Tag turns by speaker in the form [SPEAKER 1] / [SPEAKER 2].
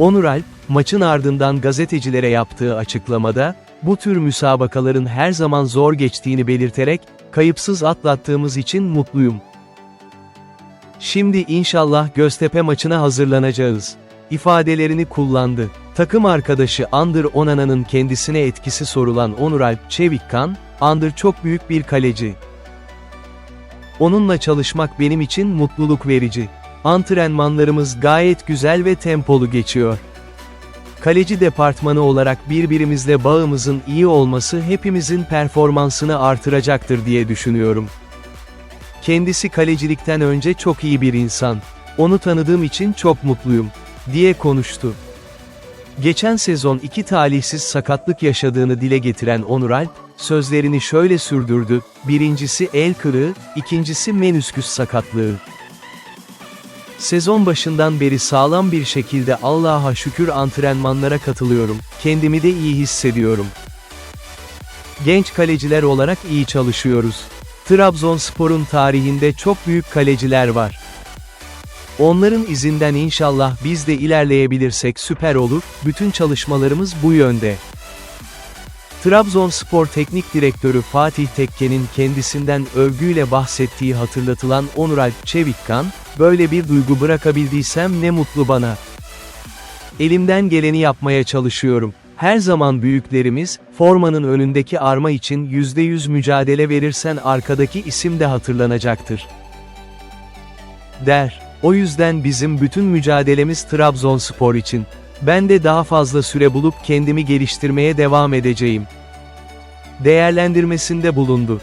[SPEAKER 1] Onur Alp, maçın ardından gazetecilere yaptığı açıklamada, bu tür müsabakaların her zaman zor geçtiğini belirterek, kayıpsız atlattığımız için mutluyum. Şimdi inşallah Göztepe maçına hazırlanacağız. ifadelerini kullandı. Takım arkadaşı Andır Onana'nın kendisine etkisi sorulan Onur Alp Çevikkan, Andır çok büyük bir kaleci. Onunla çalışmak benim için mutluluk verici. Antrenmanlarımız gayet güzel ve tempolu geçiyor. Kaleci departmanı olarak birbirimizle bağımızın iyi olması hepimizin performansını artıracaktır diye düşünüyorum. Kendisi kalecilikten önce çok iyi bir insan. Onu tanıdığım için çok mutluyum, diye konuştu. Geçen sezon iki talihsiz sakatlık yaşadığını dile getiren Onur Alp, sözlerini şöyle sürdürdü, birincisi el kırığı, ikincisi menüsküs sakatlığı. Sezon başından beri sağlam bir şekilde Allah'a şükür antrenmanlara katılıyorum, kendimi de iyi hissediyorum. Genç kaleciler olarak iyi çalışıyoruz. Trabzonspor'un tarihinde çok büyük kaleciler var. Onların izinden inşallah biz de ilerleyebilirsek süper olur, bütün çalışmalarımız bu yönde. Trabzonspor Teknik Direktörü Fatih Tekke'nin kendisinden övgüyle bahsettiği hatırlatılan Onur Alp Çevikkan, böyle bir duygu bırakabildiysem ne mutlu bana. Elimden geleni yapmaya çalışıyorum. Her zaman büyüklerimiz, formanın önündeki arma için %100 mücadele verirsen arkadaki isim de hatırlanacaktır. Der. O yüzden bizim bütün mücadelemiz Trabzonspor için. Ben de daha fazla süre bulup kendimi geliştirmeye devam edeceğim. Değerlendirmesinde bulundu.